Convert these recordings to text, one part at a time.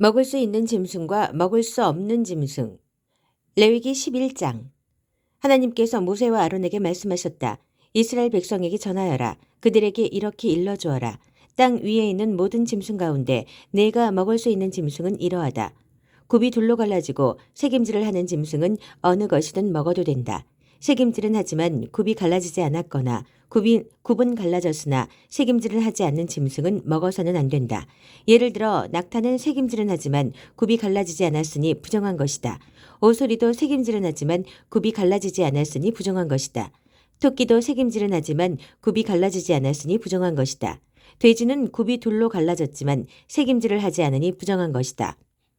먹을 수 있는 짐승과 먹을 수 없는 짐승. 레위기 11장. 하나님께서 모세와 아론에게 말씀하셨다. 이스라엘 백성에게 전하여라. 그들에게 이렇게 일러주어라. 땅 위에 있는 모든 짐승 가운데 내가 먹을 수 있는 짐승은 이러하다. 굽이 둘로 갈라지고 색임질을 하는 짐승은 어느 것이든 먹어도 된다. 색임질은 하지만 굽이 갈라지지 않았거나 굽이, 굽은 갈라졌으나 색임질을 하지 않는 짐승은 먹어서는 안 된다. 예를 들어 낙타는 색임질은 하지만 굽이 갈라지지 않았으니 부정한 것이다. 오소리도 색임질은 하지만 굽이 갈라지지 않았으니 부정한 것이다. 토끼도 색임질은 하지만 굽이 갈라지지 않았으니 부정한 것이다. 돼지는 굽이 둘로 갈라졌지만 색임질을 하지 않으니 부정한 것이다.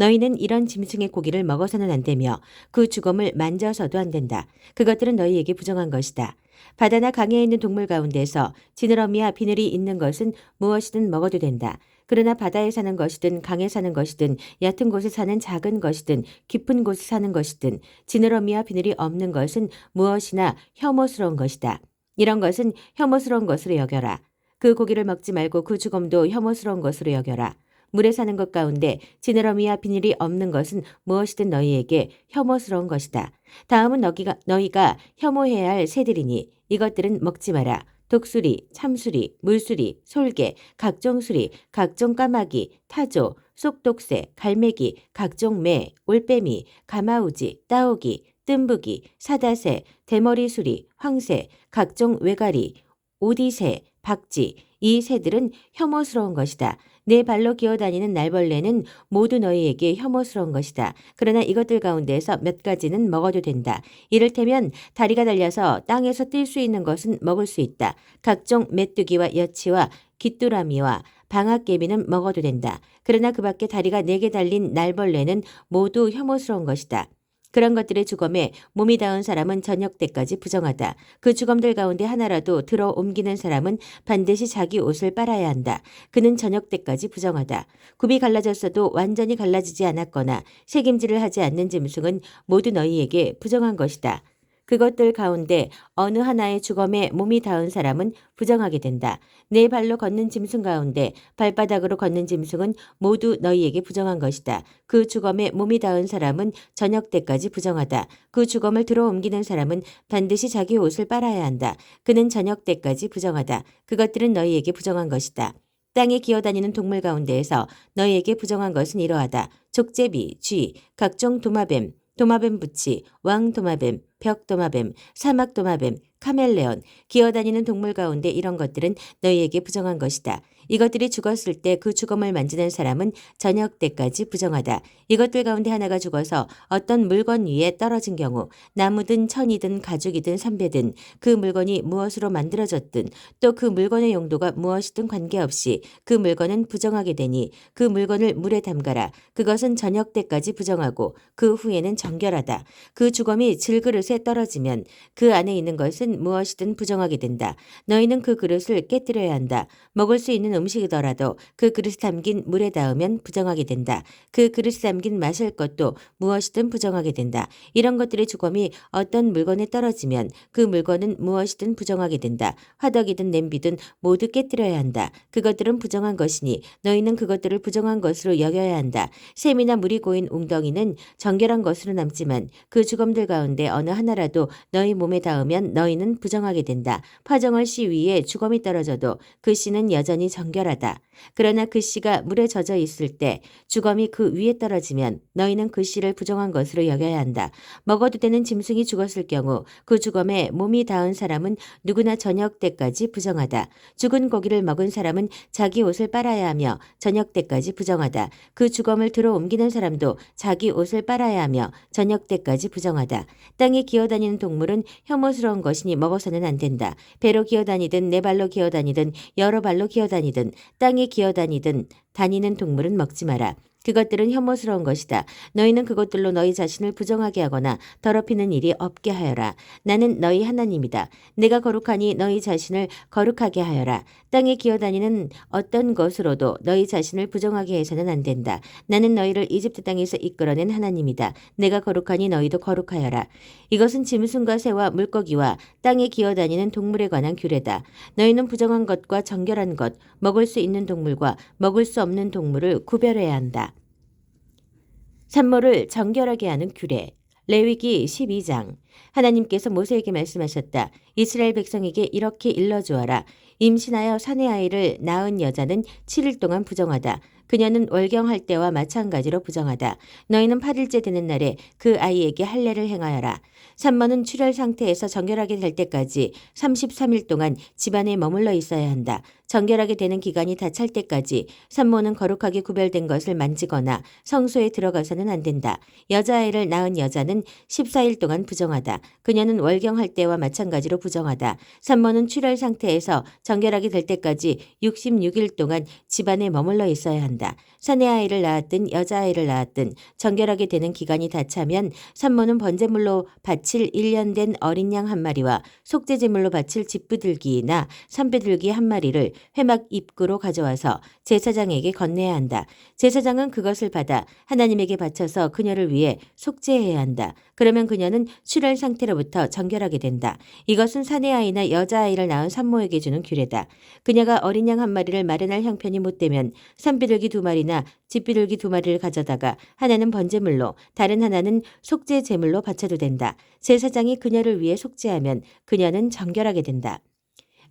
너희는 이런 짐승의 고기를 먹어서는 안 되며 그 주검을 만져서도 안 된다. 그것들은 너희에게 부정한 것이다. 바다나 강에 있는 동물 가운데서 지느러미와 비늘이 있는 것은 무엇이든 먹어도 된다. 그러나 바다에 사는 것이든 강에 사는 것이든 얕은 곳에 사는 작은 것이든 깊은 곳에 사는 것이든 지느러미와 비늘이 없는 것은 무엇이나 혐오스러운 것이다. 이런 것은 혐오스러운 것으로 여겨라. 그 고기를 먹지 말고 그 주검도 혐오스러운 것으로 여겨라. 물에 사는 것 가운데 지느러미와 비닐이 없는 것은 무엇이든 너희에게 혐오스러운 것이다. 다음은 너희가, 너희가 혐오해야 할 새들이니 이것들은 먹지 마라. 독수리, 참수리, 물수리, 솔개, 각종 수리, 각종 까마귀, 타조, 쏙독새, 갈매기, 각종 매, 올빼미, 가마우지, 따오기, 뜸부기, 사다새, 대머리수리, 황새, 각종 외가리, 오디새, 박쥐, 이 새들은 혐오스러운 것이다. 내 발로 기어다니는 날벌레는 모두 너희에게 혐오스러운 것이다. 그러나 이것들 가운데서 몇 가지는 먹어도 된다. 이를테면 다리가 달려서 땅에서 뛸 수 있는 것은 먹을 수 있다. 각종 메뚜기와 여치와 귀뚜라미와 방앗개비는 먹어도 된다. 그러나 그 밖에 다리가 네 개 달린 날벌레는 모두 혐오스러운 것이다. 그런 것들의 주검에 몸이 닿은 사람은 저녁 때까지 부정하다. 그 주검들 가운데 하나라도 들어 옮기는 사람은 반드시 자기 옷을 빨아야 한다. 그는 저녁 때까지 부정하다. 굽이 갈라졌어도 완전히 갈라지지 않았거나 책임질을 하지 않는 짐승은 모두 너희에게 부정한 것이다. 그것들 가운데 어느 하나의 주검에 몸이 닿은 사람은 부정하게 된다. 네 발로 걷는 짐승 가운데 발바닥으로 걷는 짐승은 모두 너희에게 부정한 것이다. 그 주검에 몸이 닿은 사람은 저녁 때까지 부정하다. 그 주검을 들어 옮기는 사람은 반드시 자기 옷을 빨아야 한다. 그는 저녁 때까지 부정하다. 그것들은 너희에게 부정한 것이다. 땅에 기어다니는 동물 가운데에서 너희에게 부정한 것은 이러하다. 족제비, 쥐, 각종 도마뱀, 도마뱀 부치, 왕도마뱀, 벽도마뱀, 사막도마뱀, 카멜레온, 기어다니는 동물 가운데 이런 것들은 너희에게 부정한 것이다. 이것들이 죽었을 때 그 죽음을 만지는 사람은 저녁 때까지 부정하다. 이것들 가운데 하나가 죽어서 어떤 물건 위에 떨어진 경우 나무든 천이든 가죽이든 삼배든 그 물건이 무엇으로 만들어졌든 또 그 물건의 용도가 무엇이든 관계없이 그 물건은 부정하게 되니 그 물건을 물에 담가라. 그것은 저녁 때까지 부정하고 그 후에는 정결하다. 그 주검이 질그릇에 떨어지면 그 안에 있는 것은 무엇이든 부정하게 된다. 너희는 그 그릇을 깨뜨려야 한다. 먹을 수 있는 음식이더라도 그 그릇에 담긴 물에 닿으면 부정하게 된다. 그 그릇에 담긴 마실 것도 무엇이든 부정하게 된다. 이런 것들의 주검이 어떤 물건에 떨어지면 그 물건은 무엇이든 부정하게 된다. 화덕이든 냄비든 모두 깨뜨려야 한다. 그것들은 부정한 것이니 너희는 그것들을 부정한 것으로 여겨야 한다. 샘이나 물이 고인 웅덩이는 정결한 것으로 남지만 그 주검들 가운데 어느 하나라도 너희 몸에 닿으면 너희는 부정하게 된다. 파정을 씨 위에 주검이 떨어져도 그 씨는 여전히 정 정결하다. 그러나 그 씨가 물에 젖어 있을 때 주검이 그 위에 떨어지면 너희는 그 씨를 부정한 것으로 여겨야 한다. 먹어도 되는 짐승이 죽었을 경우 그 주검에 몸이 닿은 사람은 누구나 저녁 때까지 부정하다. 죽은 고기를 먹은 사람은 자기 옷을 빨아야 하며 저녁 때까지 부정하다. 그 주검을 들어 옮기는 사람도 자기 옷을 빨아야 하며 저녁 때까지 부정하다. 땅에 기어다니는 동물은 혐오스러운 것이니 먹어서는 안 된다. 배로 기어다니든 네 발로 기어다니든 여러 발로 기어다니든 다니든 땅에 기어다니든 다니는 동물은 먹지 마라. 그것들은 혐오스러운 것이다. 너희는 그것들로 너희 자신을 부정하게 하거나 더럽히는 일이 없게 하여라. 나는 너희 하나님이다. 내가 거룩하니 너희 자신을 거룩하게 하여라. 땅에 기어다니는 어떤 것으로도 너희 자신을 부정하게 해서는 안 된다. 나는 너희를 이집트 땅에서 이끌어낸 하나님이다. 내가 거룩하니 너희도 거룩하여라. 이것은 짐승과 새와 물고기와 땅에 기어다니는 동물에 관한 규례다. 너희는 부정한 것과 정결한 것, 먹을 수 있는 동물과 먹을 수 없는 동물을 구별해야 한다. 산모를 정결하게 하는 규례. 레위기 12장. 하나님께서 모세에게 말씀하셨다. 이스라엘 백성에게 이렇게 일러주어라. 임신하여 사내 아이를 낳은 여자는 7일 동안 부정하다. 그녀는 월경할 때와 마찬가지로 부정하다. 너희는 8일째 되는 날에 그 아이에게 할례를 행하여라. 산모는 출혈 상태에서 정결하게 될 때까지 33일 동안 집안에 머물러 있어야 한다. 정결하게 되는 기간이 다 찰 때까지 산모는 거룩하게 구별된 것을 만지거나 성소에 들어가서는 안 된다. 여자아이를 낳은 여자는 14일 동안 부정하다. 그녀는 월경할 때와 마찬가지로 부정하다. 산모는 출혈 상태에서 정결하게 될 때까지 66일 동안 집안에 머물러 있어야 한다. 사내 아이를 낳았든 여자아이를 낳았든 정결하게 되는 기간이 다 차면 산모는 번제물로 바칠 1년 된 어린 양 한 마리와 속죄제물로 바칠 집부들기나 산배들기 한 마리를 회막 입구로 가져와서 제사장에게 건네야 한다. 제사장은 그것을 받아 하나님에게 바쳐서 그녀를 위해 속죄해야 한다. 그러면 그녀는 출혈 상태로부터 정결하게 된다. 이것은 사내 아이나 여자아이를 낳은 산모에게 주는 규례다. 그녀가 어린 양 한 마리를 마련할 형편이 못 되면 산비둘기 두 마리 나 집비둘기 두 마리를 가져다가 하나는 번제물로 다른 하나는 속죄 제물로 바쳐도 된다. 제사장이 그녀를 위해 속죄하면 그녀는 정결하게 된다.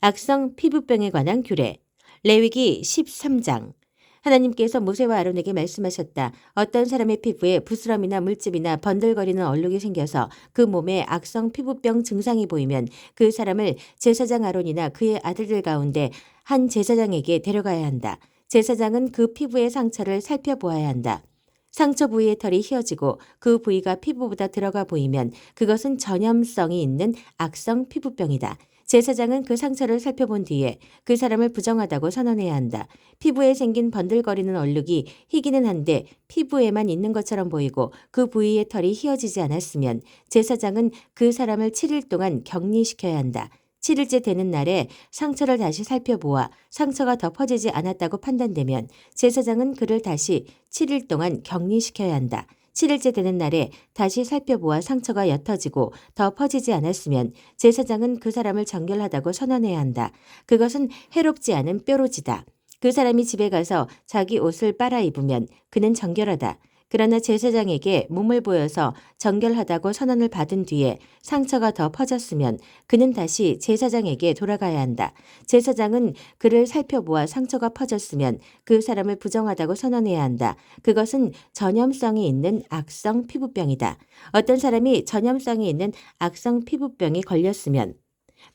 악성 피부병에 관한 규례. 레위기 13장. 하나님께서 모세와 아론에게 말씀하셨다. 어떤 사람의 피부에 부스럼이나 물집이나 번들거리는 얼룩이 생겨서 그 몸에 악성 피부병 증상이 보이면 그 사람을 제사장 아론이나 그의 아들들 가운데 한 제사장에게 데려가야 한다. 제사장은 그 피부의 상처를 살펴보아야 한다. 상처 부위의 털이 휘어지고 그 부위가 피부보다 들어가 보이면 그것은 전염성이 있는 악성 피부병이다. 제사장은 그 상처를 살펴본 뒤에 그 사람을 부정하다고 선언해야 한다. 피부에 생긴 번들거리는 얼룩이 희기는 한데 피부에만 있는 것처럼 보이고 그 부위의 털이 휘어지지 않았으면 제사장은 그 사람을 7일 동안 격리시켜야 한다. 7일째 되는 날에 상처를 다시 살펴보아 상처가 더 퍼지지 않았다고 판단되면 제사장은 그를 다시 7일 동안 격리시켜야 한다. 7일째 되는 날에 다시 살펴보아 상처가 옅어지고 더 퍼지지 않았으면 제사장은 그 사람을 정결하다고 선언해야 한다. 그것은 해롭지 않은 뾰루지다. 그 사람이 집에 가서 자기 옷을 빨아 입으면 그는 정결하다. 그러나 제사장에게 몸을 보여서 정결하다고 선언을 받은 뒤에 상처가 더 퍼졌으면 그는 다시 제사장에게 돌아가야 한다. 제사장은 그를 살펴보아 상처가 퍼졌으면 그 사람을 부정하다고 선언해야 한다. 그것은 전염성이 있는 악성 피부병이다. 어떤 사람이 전염성이 있는 악성 피부병이 걸렸으면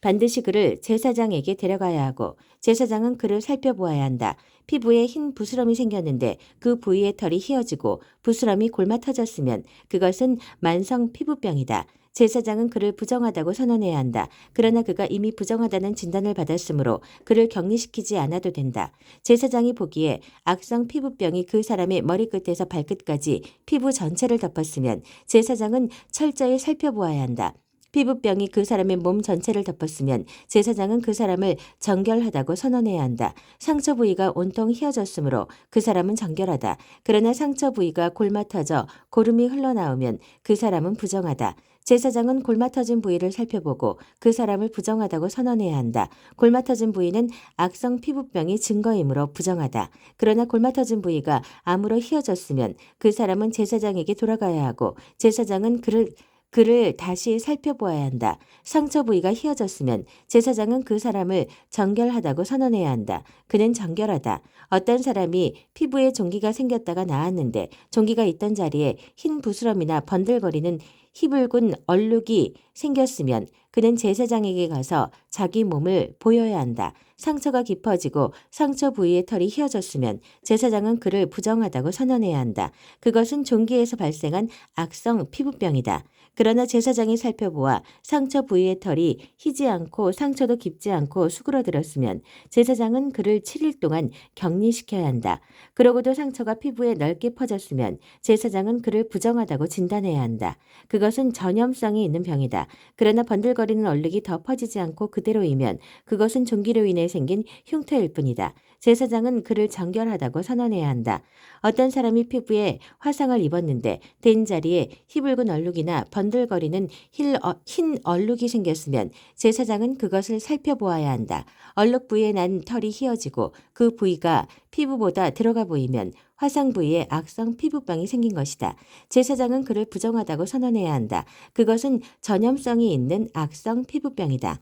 반드시 그를 제사장에게 데려가야 하고 제사장은 그를 살펴보아야 한다. 피부에 흰 부스럼이 생겼는데 그 부위의 털이 휘어지고 부스럼이 골마 터졌으면 그것은 만성 피부병이다. 제사장은 그를 부정하다고 선언해야 한다. 그러나 그가 이미 부정하다는 진단을 받았으므로 그를 격리시키지 않아도 된다. 제사장이 보기에 악성 피부병이 그 사람의 머리끝에서 발끝까지 피부 전체를 덮었으면 제사장은 철저히 살펴보아야 한다. 피부병이 그 사람의 몸 전체를 덮었으면 제사장은 그 사람을 정결하다고 선언해야 한다. 상처 부위가 온통 휘어졌으므로 그 사람은 정결하다. 그러나 상처 부위가 골마 터져 고름이 흘러나오면 그 사람은 부정하다. 제사장은 골마 터진 부위를 살펴보고 그 사람을 부정하다고 선언해야 한다. 골마 터진 부위는 악성 피부병이 증거이므로 부정하다. 그러나 골마 터진 부위가 암으로 휘어졌으면 그 사람은 제사장에게 돌아가야 하고 제사장은 그를 그를 다시 살펴보아야 한다. 상처 부위가 휘어졌으면 제사장은 그 사람을 정결하다고 선언해야 한다. 그는 정결하다. 어떤 사람이 피부에 종기가 생겼다가 나았는데 종기가 있던 자리에 흰 부스럼이나 번들거리는 희붉은 얼룩이 생겼으면 그는 제사장에게 가서 자기 몸을 보여야 한다. 상처가 깊어지고 상처 부위의 털이 휘어졌으면 제사장은 그를 부정하다고 선언해야 한다. 그것은 종기에서 발생한 악성 피부병이다. 그러나 제사장이 살펴보아 상처 부위의 털이 희지 않고 상처도 깊지 않고 수그러들었으면 제사장은 그를 7일 동안 격리시켜야 한다. 그러고도 상처가 피부에 넓게 퍼졌으면 제사장은 그를 부정하다고 진단해야 한다. 그것은 전염성이 있는 병이다. 그러나 번들거리는 얼룩이 더 퍼지지 않고 그대로이면 그것은 종기로 인해서 생긴 흉터일 뿐이다. 제사장은 그를 정결하다고 선언해야 한다. 어떤 사람이 피부에 화상을 입었는데 된 자리에 희붉은 얼룩이나 번들거리는 힐, 어, 흰 얼룩이 생겼으면 제사장은 그것을 살펴보아야 한다. 얼룩 부위에 난 털이 휘어지고 그 부위가 피부보다 들어가 보이면 화상 부위에 악성 피부병이 생긴 것이다. 제사장은 그를 부정하다고 선언해야 한다. 그것은 전염성이 있는 악성 피부병이다.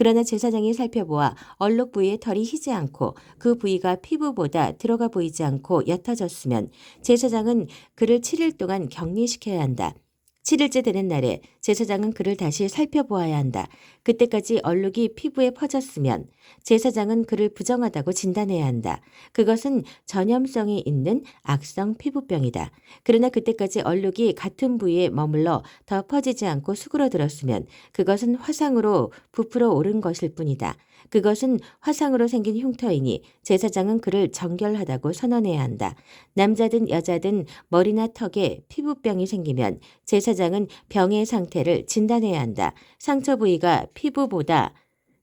그러나 제사장이 살펴보아 얼룩 부위에 털이 희지 않고 그 부위가 피부보다 들어가 보이지 않고 옅어졌으면 제사장은 그를 7일 동안 격리시켜야 한다. 7일째 되는 날에 제사장은 그를 다시 살펴보아야 한다. 그때까지 얼룩이 피부에 퍼졌으면 제사장은 그를 부정하다고 진단해야 한다. 그것은 전염성이 있는 악성 피부병이다. 그러나 그때까지 얼룩이 같은 부위에 머물러 더 퍼지지 않고 수그러들었으면 그것은 화상으로 부풀어 오른 것일 뿐이다. 그것은 화상으로 생긴 흉터이니 제사장은 그를 정결하다고 선언해야 한다. 남자든 여자든 머리나 턱에 피부병이 생기면 제사장은 병의 상태를 진단해야 한다. 상처 부위가 피부보다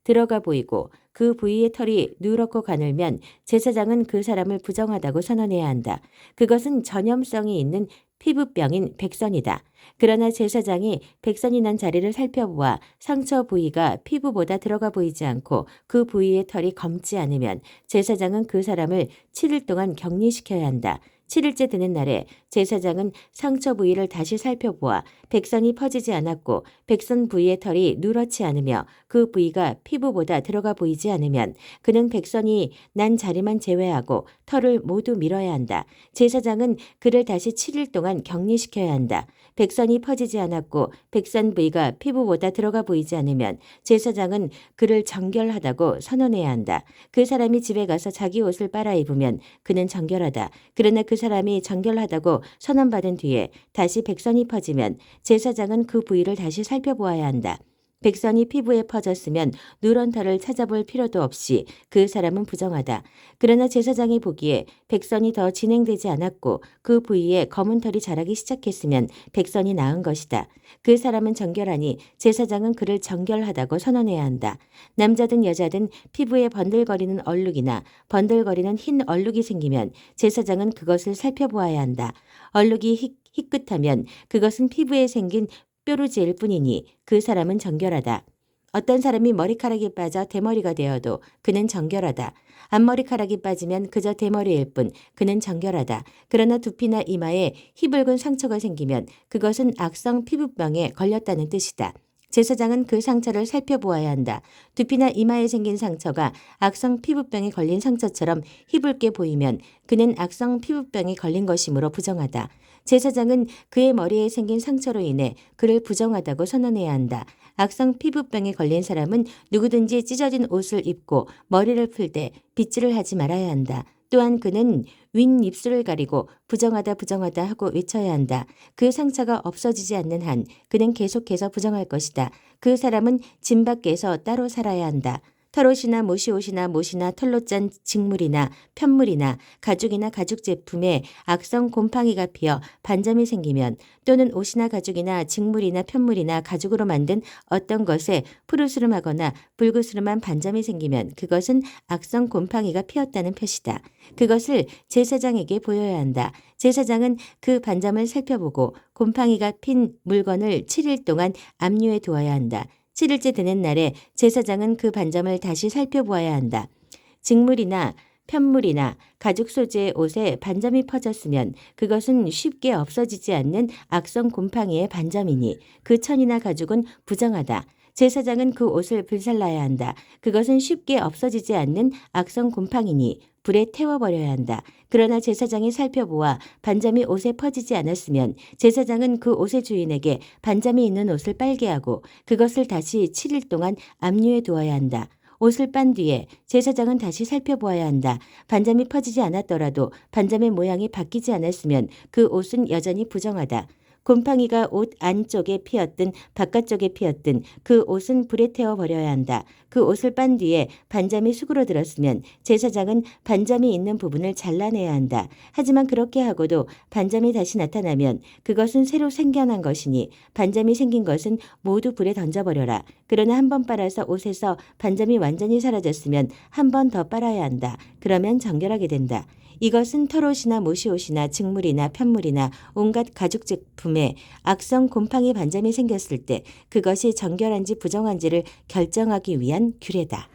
들어가 보이고 그 부위의 털이 누렇고 가늘면 제사장은 그 사람을 부정하다고 선언해야 한다. 그것은 전염성이 있는 피부병인 백선이다. 그러나 제사장이 백선이 난 자리를 살펴보아 상처 부위가 피부보다 들어가 보이지 않고 그 부위의 털이 검지 않으면 제사장은 그 사람을 7일 동안 격리시켜야 한다. 7일째 되는 날에 제사장은 상처 부위를 다시 살펴보아 백선이 퍼지지 않았고 백선 부위의 털이 누렇지 않으며 그 부위가 피부보다 들어가 보이지 않으면 그는 백선이 난 자리만 제외하고 털을 모두 밀어야 한다. 제사장은 그를 다시 7일 동안 격리시켜야 한다. 백선이 퍼지지 않았고 백선 부위가 피부보다 들어가 보이지 않으면 제사장은 그를 정결하다고 선언해야 한다. 그 사람이 집에 가서 자기 옷을 빨아 입으면 그는 정결하다. 그러나 그 사람이 정결하다고 선언받은 뒤에 다시 백선이 퍼지면 제사장은 그 부위를 다시 살펴보아야 한다. 백선이 피부에 퍼졌으면 누런 털을 찾아볼 필요도 없이 그 사람은 부정하다. 그러나 제사장이 보기에 백선이 더 진행되지 않았고 그 부위에 검은 털이 자라기 시작했으면 백선이 나은 것이다. 그 사람은 정결하니 제사장은 그를 정결하다고 선언해야 한다. 남자든 여자든 피부에 번들거리는 얼룩이나 번들거리는 흰 얼룩이 생기면 제사장은 그것을 살펴보아야 한다. 얼룩이 희, 희끗하면 그것은 피부에 생긴 뾰루지일 뿐이니 그 사람은 정결하다. 어떤 사람이 머리카락이 빠져 대머리가 되어도 그는 정결하다. 앞머리카락이 빠지면 그저 대머리일 뿐 그는 정결하다. 그러나 두피나 이마에 희붉은 상처가 생기면 그것은 악성 피부병에 걸렸다는 뜻이다. 제사장은 그 상처를 살펴보아야 한다. 두피나 이마에 생긴 상처가 악성 피부병에 걸린 상처처럼 희붉게 보이면 그는 악성 피부병에 걸린 것이므로 부정하다. 제사장은 그의 머리에 생긴 상처로 인해 그를 부정하다고 선언해야 한다. 악성 피부병에 걸린 사람은 누구든지 찢어진 옷을 입고 머리를 풀 때 빗질을 하지 말아야 한다. 또한 그는 윗 입술을 가리고 부정하다 부정하다 하고 외쳐야 한다. 그 상처가 없어지지 않는 한 그는 계속해서 부정할 것이다. 그 사람은 진 밖에서 따로 살아야 한다. 털옷이나 모시옷이나 못이나 털로 짠 직물이나 편물이나 가죽이나 가죽 제품에 악성 곰팡이가 피어 반점이 생기면 또는 옷이나 가죽이나 직물이나 편물이나 가죽으로 만든 어떤 것에 푸르스름하거나 붉으스름한 반점이 생기면 그것은 악성 곰팡이가 피었다는 표시다. 그것을 제사장에게 보여야 한다. 제사장은 그 반점을 살펴보고 곰팡이가 핀 물건을 7일 동안 압류해 두어야 한다. 7일째 되는 날에 제사장은 그 반점을 다시 살펴보아야 한다. 직물이나 편물이나 가죽 소재의 옷에 반점이 퍼졌으면 그것은 쉽게 없어지지 않는 악성 곰팡이의 반점이니 그 천이나 가죽은 부정하다. 제사장은 그 옷을 불살라야 한다. 그것은 쉽게 없어지지 않는 악성 곰팡이니 불에 태워버려야 한다. 그러나 제사장이 살펴보아 반점이 옷에 퍼지지 않았으면 제사장은 그 옷의 주인에게 반점이 있는 옷을 빨게 하고 그것을 다시 7일 동안 압류해 두어야 한다. 옷을 빤 뒤에 제사장은 다시 살펴보아야 한다. 반점이 퍼지지 않았더라도 반점의 모양이 바뀌지 않았으면 그 옷은 여전히 부정하다. 곰팡이가 옷 안쪽에 피었든 바깥쪽에 피었든 그 옷은 불에 태워 버려야 한다. 그 옷을 빤 뒤에 반점이 수그러 들었으면 제사장은 반점이 있는 부분을 잘라내야 한다. 하지만 그렇게 하고도 반점이 다시 나타나면 그것은 새로 생겨난 것이니 반점이 생긴 것은 모두 불에 던져버려라. 그러나 한 번 빨아서 옷에서 반점이 완전히 사라졌으면 한 번 더 빨아야 한다. 그러면 정결하게 된다. 이것은 털옷이나 모시옷이나 직물이나 편물이나 온갖 가죽 제품에 악성 곰팡이 반점이 생겼을 때 그것이 정결한지 부정한지를 결정하기 위한 규례다.